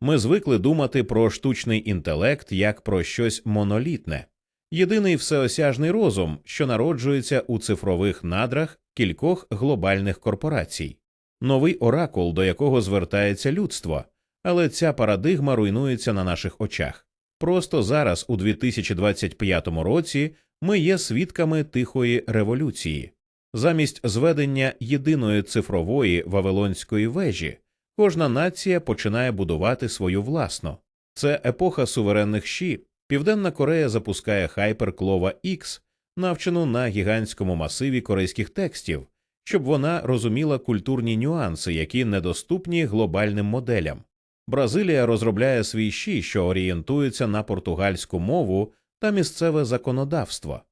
Ми звикли думати про штучний інтелект як про щось монолітне, єдиний всеосяжний розум, що народжується у цифрових надрах кількох глобальних корпорацій, новий оракул, до якого звертається людство, але ця парадигма руйнується на наших очах. Просто зараз, у 2025 році, ми є свідками тихої революції. Замість зведення єдиної цифрової вавилонської вежі, кожна нація починає будувати свою власну. Це епоха суверенних щі. Південна Корея запускає хайпер Клова X, навчену на гігантському масиві корейських текстів, щоб вона розуміла культурні нюанси, які недоступні глобальним моделям. Бразилія розробляє свій щі, що орієнтується на португальську мову та місцеве законодавство.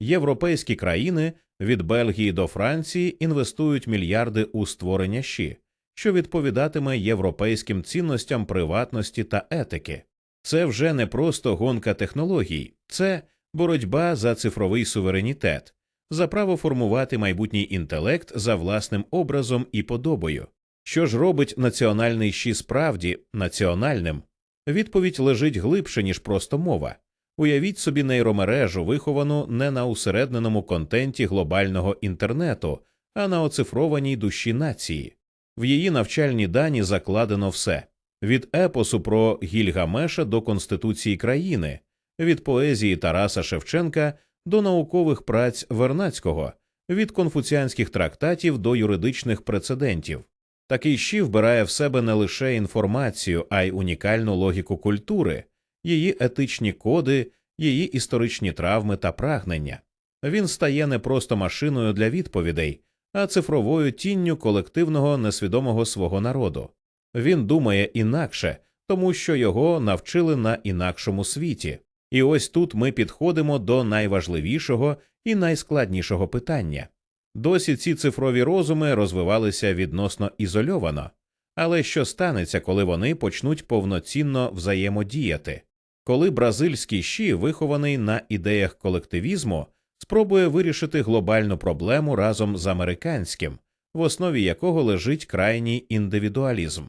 Європейські країни від Бельгії до Франції інвестують мільярди у створення щі, що відповідатиме європейським цінностям приватності та етики. Це вже не просто гонка технологій, це боротьба за цифровий суверенітет, за право формувати майбутній інтелект за власним образом і подобою. Що ж робить національний щі справді національним? Відповідь лежить глибше, ніж просто мова. Уявіть собі нейромережу, виховану не на усередненому контенті глобального інтернету, а на оцифрованій душі нації. В її навчальні дані закладено все від епосу про Гільгамеша до Конституції країни, від поезії Тараса Шевченка до наукових праць Вернацького, від конфуціанських трактатів до юридичних прецедентів. Такий щі вбирає в себе не лише інформацію, а й унікальну логіку культури, її етичні коди, її історичні травми та прагнення. Він стає не просто машиною для відповідей, а цифровою тінню колективного несвідомого свого народу. Він думає інакше, тому що його навчили на інакшому світі. І ось тут ми підходимо до найважливішого і найскладнішого питання. Досі ці цифрові розуми розвивалися відносно ізольовано, але що станеться, коли вони почнуть повноцінно взаємодіяти? Коли бразильський щі, вихований на ідеях колективізму, спробує вирішити глобальну проблему разом з американським, в основі якого лежить крайній індивідуалізм.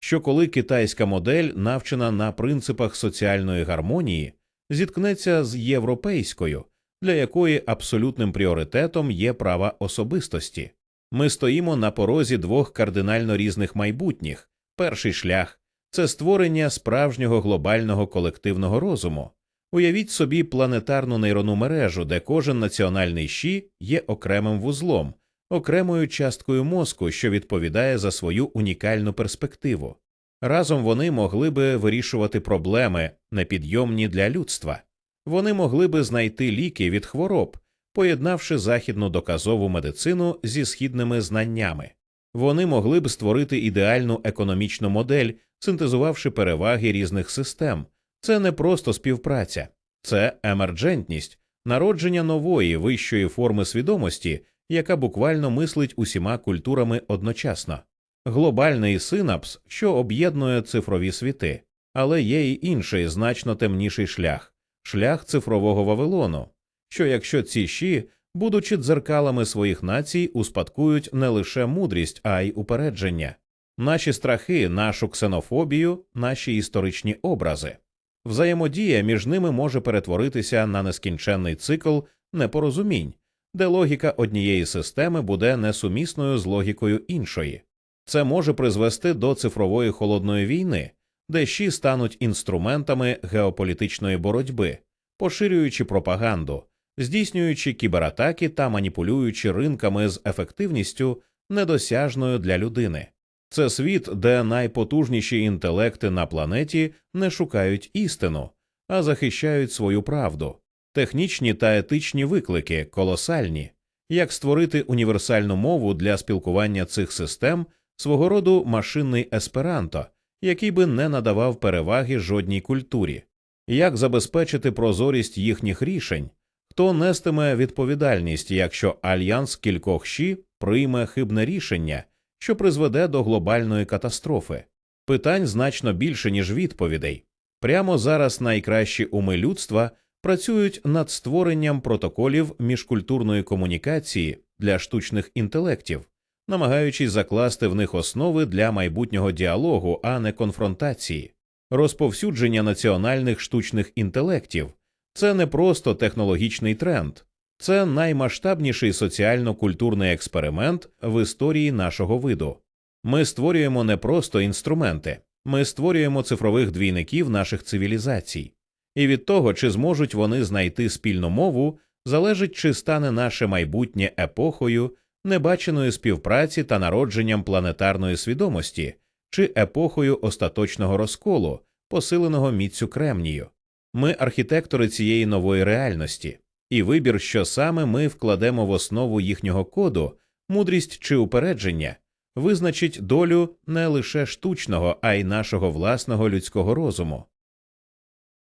Що коли китайська модель, навчена на принципах соціальної гармонії, зіткнеться з європейською, для якої абсолютним пріоритетом є права особистості. Ми стоїмо на порозі двох кардинально різних майбутніх. Перший шлях це створення справжнього глобального колективного розуму. Уявіть собі планетарну нейронну мережу, де кожен національний щі є окремим вузлом, окремою часткою мозку, що відповідає за свою унікальну перспективу. Разом вони могли би вирішувати проблеми, непідйомні для людства. Вони могли би знайти ліки від хвороб, поєднавши західну доказову медицину зі східними знаннями. Вони могли б створити ідеальну економічну модель, синтезувавши переваги різних систем. Це не просто співпраця, це емерджентність, народження нової вищої форми свідомості, яка буквально мислить усіма культурами одночасно, глобальний синапс, що об'єднує цифрові світи, але є й інший значно темніший шлях шлях цифрового Вавилону, що якщо ці щі, будучи дзеркалами своїх націй, успадкують не лише мудрість, а й упередження, наші страхи, нашу ксенофобію, наші історичні образи. Взаємодія між ними може перетворитися на нескінченний цикл непорозумінь, де логіка однієї системи буде несумісною з логікою іншої. Це може призвести до цифрової холодної війни, де щі стануть інструментами геополітичної боротьби, поширюючи пропаганду, здійснюючи кібератаки та маніпулюючи ринками з ефективністю, недосяжною для людини. Це світ, де найпотужніші інтелекти на планеті не шукають істину, а захищають свою правду. Технічні та етичні виклики колосальні, як створити універсальну мову для спілкування цих систем, свого роду машинний есперанто, який би не надавав переваги жодній культурі, як забезпечити прозорість їхніх рішень, хто нестиме відповідальність, якщо альянс кількох щі прийме хибне рішення, що призведе до глобальної катастрофи. Питань значно більше, ніж відповідей. Прямо зараз найкращі уми людства працюють над створенням протоколів міжкультурної комунікації для штучних інтелектів, намагаючись закласти в них основи для майбутнього діалогу, а не конфронтації. Розповсюдження національних штучних інтелектів це не просто технологічний тренд, це наймасштабніший соціально-культурний експеримент в історії нашого виду. Ми створюємо не просто інструменти, ми створюємо цифрових двійників наших цивілізацій. І від того, чи зможуть вони знайти спільну мову, залежить, чи стане наше майбутнє епохою небаченої співпраці та народженням планетарної свідомості, чи епохою остаточного розколу, посиленого міцю кремнію. Ми архітектори цієї нової реальності, і вибір, що саме ми вкладемо в основу їхнього коду, мудрість чи упередження, визначить долю не лише штучного, а й нашого власного людського розуму.